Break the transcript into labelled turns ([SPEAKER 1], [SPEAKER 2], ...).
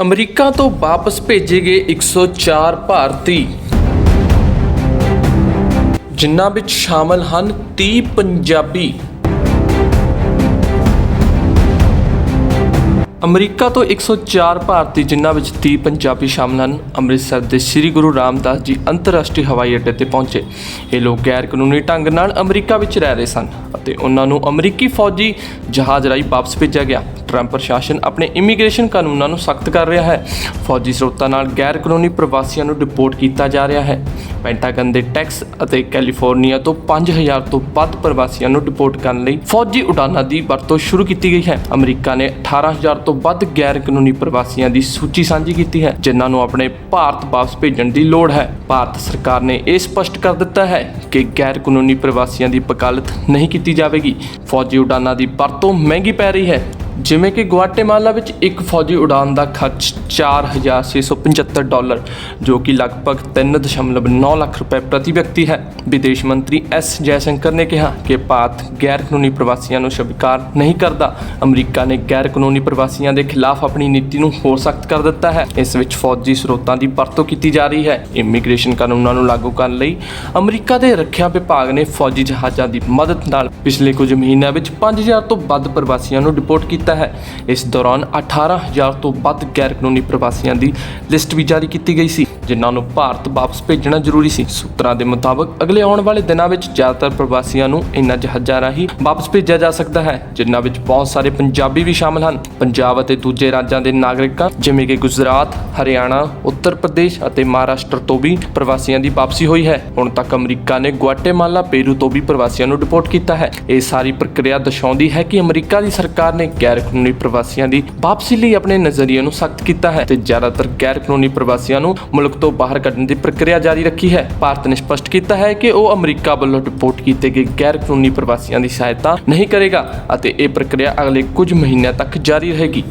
[SPEAKER 1] America ਤੋਂ ਵਾਪਸ ਭੇਜੇ ਗਏ 104 ਭਾਰਤੀ। ਜਿਨ੍ਹਾਂ ਵਿੱਚ ਸ਼ਾਮਲ ਹਨ 30 ਪੰਜਾਬੀ। ਅਮਰੀਕਾ ਤੋਂ 104 ਭਾਰਤੀ, ਜਿਨ੍ਹਾਂ ਵਿੱਚ 30 ਪੰਜਾਬੀ ਸ਼ਾਮਲ ਹਨ, ਅੰਮ੍ਰਿਤਸਰ ਦੇ ਸ੍ਰੀ ਗੁਰੂ ਰਾਮਦਾਸ ਜੀ ਅੰਤਰਰਾਸ਼ਟਰੀ ਹਵਾਈ ਅੱਡੇ ਤੇ ਪਹੁੰਚੇ। ਇਹ ਲੋਕ ਗੈਰ ਕਾਨੂੰਨੀ ਢੰਗ ਨਾਲ ਅਮਰੀਕਾ ਵਿੱਚ ਰਹਿ ਰਹੇ ਸਨ ਅਤੇ ਉਹਨਾਂ ਨੂੰ ਅਮਰੀਕੀ ਫੌਜੀ ਜਹਾਜ਼ ਰਾਹੀਂ ਵਾਪਸ ਭੇਜਿਆ ਗਿਆ। ਟਰੰਪ ਪ੍ਰਸ਼ਾਸਨ ਆਪਣੇ ਇਮੀਗ੍ਰੇਸ਼ਨ ਕਾਨੂੰਨਾਂ ਨੂੰ ਸਖਤ ਕਰ ਰਿਹਾ ਹੈ। ਫੌਜੀ ਸਰੋਤਾਂ ਨਾਲ ਗੈਰ ਕਾਨੂੰਨੀ ਪ੍ਰਵਾਸੀਆਂ ਨੂੰ ਡਿਪੋਰਟ ਕੀਤਾ ਜਾ ਰਿਹਾ ਹੈ। ਪੈਂਟਾਗਨ ਦੇ ਟੈਕਸ ਅਤੇ ਕੈਲੀਫੋਰਨੀਆ ਤੋਂ 5000 ਤੋਂ ਵੱਧ ਪ੍ਰਵਾਸੀਆਂ ਨੂੰ ਡਿਪੋਰਟ ਕਰਨ ਲਈ ਫੌਜੀ ਉਡਾਨਾਂ ਦੀ ਵਰਤੋਂ ਸ਼ੁਰੂ ਕੀਤੀ ਗਈ ਹੈ। ਅਮਰੀਕਾ ਨੇ 18000 ਤੋਂ ਵੱਧ ਗੈਰ ਕਾਨੂੰਨੀ ਪ੍ਰਵਾਸੀਆਂ ਦੀ ਸੂਚੀ ਸਾਂਝੀ ਕੀਤੀ ਹੈ, ਜਿਨ੍ਹਾਂ ਨੂੰ ਆਪਣੇ ਭਾਰਤ ਵਾਪਸ ਭੇਜਣ ਦੀ ਲੋੜ ਹੈ। ਭਾਰਤ ਸਰਕਾਰ ਨੇ ਇਹ ਸਪਸ਼ਟ ਕਰ ਦਿੱਤਾ ਹੈ ਕਿ ਗੈਰ ਕਾਨੂੰਨੀ ਪ੍ਰਵਾਸੀਆਂ ਦੀ ਵਕਾਲਤ ਨਹੀਂ ਕੀਤੀ ਜਾਵੇਗੀ। ਫੌਜੀ ਉਡਾਨਾਂ ਦੀ ਵਰਤੋਂ ਮਹਿੰਗੀ ਪੈ ਰਹੀ ਹੈ। ਜਿਵੇਂ ਕਿ ਗੁਆਟੇਮਾਲਾ ਵਿੱਚ ਇੱਕ ਫੌਜੀ ਉਡਾਨ ਦਾ ਖਰਚ 4675 ਡਾਲਰ, ਜੋ ਕਿ ਲਗਭਗ 3.9 ਲੱਖ ਰੁਪਏ ਪ੍ਰਤੀ ਵਿਅਕਤੀ ਹੈ। ਵਿਦੇਸ਼ ਮੰਤਰੀ ਐਸ ਜੈਸ਼ੰਕਰ ਨੇ ਕਿਹਾ ਕਿ ਭਾਰਤ ਗੈਰ ਕਾਨੂੰਨੀ ਪ੍ਰਵਾਸੀਆਂ ਨੂੰ ਸਵੀਕਾਰ ਨਹੀਂ ਕਰਦਾ। ਅਮਰੀਕਾ ਨੇ ਗੈਰ ਕਾਨੂੰਨੀ ਪ੍ਰਵਾਸੀਆਂ ਦੇ ਖਿਲਾਫ ਆਪਣੀ ਨੀਤੀ ਨੂੰ ਹੋਰ ਸਖਤ ਕਰ ਦਿੱਤਾ ਹੈ। ਇਸ ਵਿੱਚ ਫੌਜੀ ਸਰੋਤਾਂ ਦੀ ਵਰਤੋਂ ਕੀਤੀ ਜਾ ਰਹੀ ਹੈ। ਇਮੀਗ੍ਰੇਸ਼ਨ ਕਾਨੂੰਨਾਂ ਨੂੰ ਲਾਗੂ ਕਰਨ ਲਈ ਅਮਰੀਕਾ ਦੇ ਰੱਖਿਆ ਵਿਭਾਗ ਨੇ ਫੌਜੀ ਜਹਾਜ਼ਾਂ ਦੀ ਮਦਦ ਨਾਲ ਪਿਛਲੇ ਕੁਝ ਮਹੀਨਿਆਂ ਵਿੱਚ 5000 ਤੋਂ ਵੱਧ ਪ੍ਰਵਾਸੀਆਂ ਨੂੰ ਡਿਪੋਰਟ ਕੀਤਾ। ਹੈ। ਇਸ ਦੌਰਾਨ 18000 ਤੋਂ ਵੱਧ ਗੈਰ ਕਾਨੂੰਨੀ ਪ੍ਰਵਾਸੀਆਂ ਦੀ ਲਿਸਟ ਵੀ ਜਾਰੀ ਕੀਤੀ ਗਈ ਸੀ, ਜਿਨ੍ਹਾਂ ਨੂੰ ਭਾਰਤ ਵਾਪਸ ਭੇਜਣਾ ਜ਼ਰੂਰੀ ਸੀ। ਸੂਤਰਾਂ ਦੇ ਮੁਤਾਬਕ, ਅਗਲੇ ਆਉਣ ਵਾਲੇ ਦਿਨਾਂ ਵਿੱਚ ਜ਼ਿਆਦਾਤਰ ਪ੍ਰਵਾਸੀਆਂ ਨੂੰ ਇਨ੍ਹਾਂ ਜਹਾਜ਼ਾਂ ਰਾਹੀਂ ਵਾਪਸ ਭੇਜਿਆ ਜਾ ਸਕਦਾ ਹੈ, ਜਿਨ੍ਹਾਂ ਵਿੱਚ ਬਹੁਤ ਸਾਰੇ ਪੰਜਾਬੀ ਵੀ ਸ਼ਾਮਲ ਹਨ। ਪੰਜਾਬ ਅਤੇ ਦੂਜੇ ਰਾਜਾਂ ਦੇ ਨਾਗਰਿਕਾਂ, ਜਿਵੇਂ ਕਿ ਗੁਜਰਾਤ, ਹਰਿਆਣਾ, ਉੱਤਰ ਪ੍ਰਦੇਸ਼ ਅਤੇ ਮਹਾਰਾਸ਼ਟਰ ਤੋਂ ਵੀ ਪ੍ਰਵਾਸੀਆਂ ਦੀ ਵਾਪਸੀ ਹੋਈ ਹੈ। ਹੁਣ ਤੱਕ ਅਮਰੀਕਾ ਨੇ ਗੁਆਟੇਮਾਲਾ ਪੇਰੂ ਤੋਂ ਵੀ ਪ੍ਰਵਾਸੀਆਂ ਨੂੰ ਡਿਪੋਰਟ ਕੀਤਾ ਹੈ। ਇਹ ਸਾਰੀ ਪ੍ਰਕਿਰਿਆ ਦਰਸਾਉਂਦੀ ਹੈ ਕਿ ਅਮਰੀਕਾ ਦੀ ਸਰਕਾਰ ਨੇ ਗੈਰ ਗੈਰ ਕਾਨੂੰਨੀ ਪ੍ਰਵਾਸੀਆਂ ਦੀ ਵਾਪਸੀ ਲਈ ਆਪਣੇ ਨਜ਼ਰੀਏ ਨੂੰ ਸਖਤ ਕੀਤਾ ਹੈ ਤੇ ਜ਼ਿਆਦਾਤਰ ਗੈਰ ਕਾਨੂੰਨੀ ਪ੍ਰਵਾਸੀਆਂ ਨੂੰ ਮੁਲਕ ਤੋਂ ਬਾਹਰ ਕੱਢਣ ਦੀ ਪ੍ਰਕਿਰਿਆ ਜਾਰੀ ਰੱਖੀ ਹੈ। ਭਾਰਤ ਨੇ ਸਪਸ਼ਟ ਕੀਤਾ ਹੈ ਕਿ ਉਹ ਅਮਰੀਕਾ ਵੱਲੋਂ ਰਿਪੋਰਟ ਕੀਤੇ ਗਏ ਗੈਰ ਕਾਨੂੰਨੀ ਪ੍ਰਵਾਸੀਆਂ ਦੀ ਸਹਾਇਤਾ ਨਹੀਂ ਕਰੇਗਾ ਅਤੇ ਇਹ ਪ੍ਰਕਿਰਿਆ ਅਗਲੇ ਕੁਝ ਮਹੀਨਿਆਂ ਤੱਕ ਜਾਰੀ ਰਹੇਗੀ।